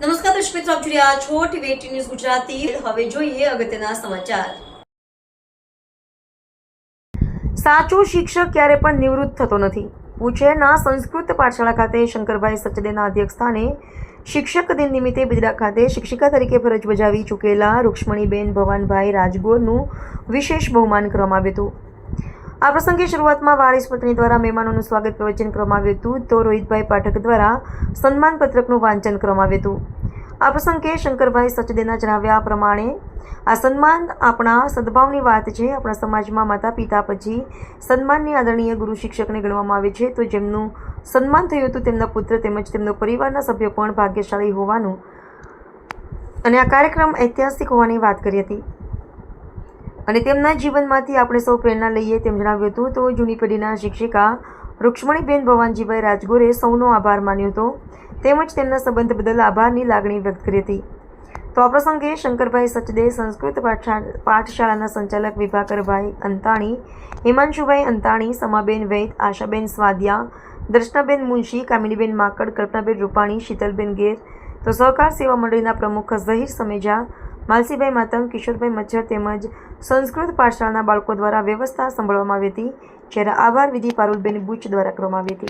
નમસ્કાર દર્શક મિત્રો, આપ જોઈ રહ્યા છો ટીવી ન્યૂઝ ગુજરાતી. હવે જોઈએ અગત્યના સમાચાર. સાચો શિક્ષક ક્યારે પણ નિવૃત્ત થતો નથી. ઉછેરના સંસ્કૃત પાઠશાળા ખાતે શંકરભાઈ સચદેના અધ્યક્ષસ્થાને શિક્ષક દિન નિમિત્તે બિદડા ખાતે શિક્ષિકા તરીકે ફરજ બજાવી ચૂકેલા રૂક્ષ્મણીબેન ભવાનભાઈ રાજગોરનું વિશેષ બહુમાન કરવામાં આવ્યું હતું. આ પ્રસંગે શરૂઆતમાં વારિસ પત્ની દ્વારા મહેમાનોનું સ્વાગત પ્રવચન કરવામાં આવ્યું હતું. તો રોહિતભાઈ પાઠક દ્વારા સન્માન પત્રકનું વાંચન કરવામાં આવ્યું હતું. આ પ્રસંગે શંકરભાઈ સચદેના જણાવ્યા પ્રમાણે, આ સન્માન આપણા સદભાવની વાત છે. આપણા સમાજમાં માતા, પિતા પછી સન્માનની આદરણીય ગુરુ, શિક્ષકને ગણવામાં આવે છે. તો જેમનું સન્માન થયું હતું, તેમના પુત્ર તેમજ તેમનો પરિવારના સભ્યો પણ ભાગ્યશાળી હોવાનું અને આ કાર્યક્રમ ઐતિહાસિક હોવાની વાત કરી હતી. અને તેમના જીવનમાંથી આપણે સૌ પ્રેરણા લઈએ તેમ જણાવ્યું હતું. તો જૂની પેઢીના શિક્ષિકા રૂક્ષ્મણીબેન ભવાનજીભાઈ રાજગોરે સૌનો આભાર માન્યો હતો. તેમજ તેમના સંબંધ બદલ આભારની લાગણી વ્યક્ત કરી હતી. તો આ પ્રસંગે શંકરભાઈ સચદે સંસ્કૃત પાઠશા- પાઠશાળાના સંચાલક વિભાકરભાઈ અંતાણી, હિમાંશુભાઈ અંતાણી, સમાબેન વૈદ, આશાબેન સ્વાદિયા, દર્શનાબેન મુનશી, કામિનીબેન માકડ, કલ્પનાબેન રૂપાણી, શીતલબેન ગેર, તો સહકાર સેવા મંડળીના પ્રમુખ ઝહીર સમેજા માલસીભાઈ માતંગ, કિશોરભાઈ મચ્છર તેમજ સંસ્કૃત પાઠશાળાના બાળકો દ્વારા વ્યવસ્થા સંભાળવામાં આવી હતી, જ્યારે આભાર વિધિ પારુલબેન બુચ દ્વારા કરવામાં આવી હતી.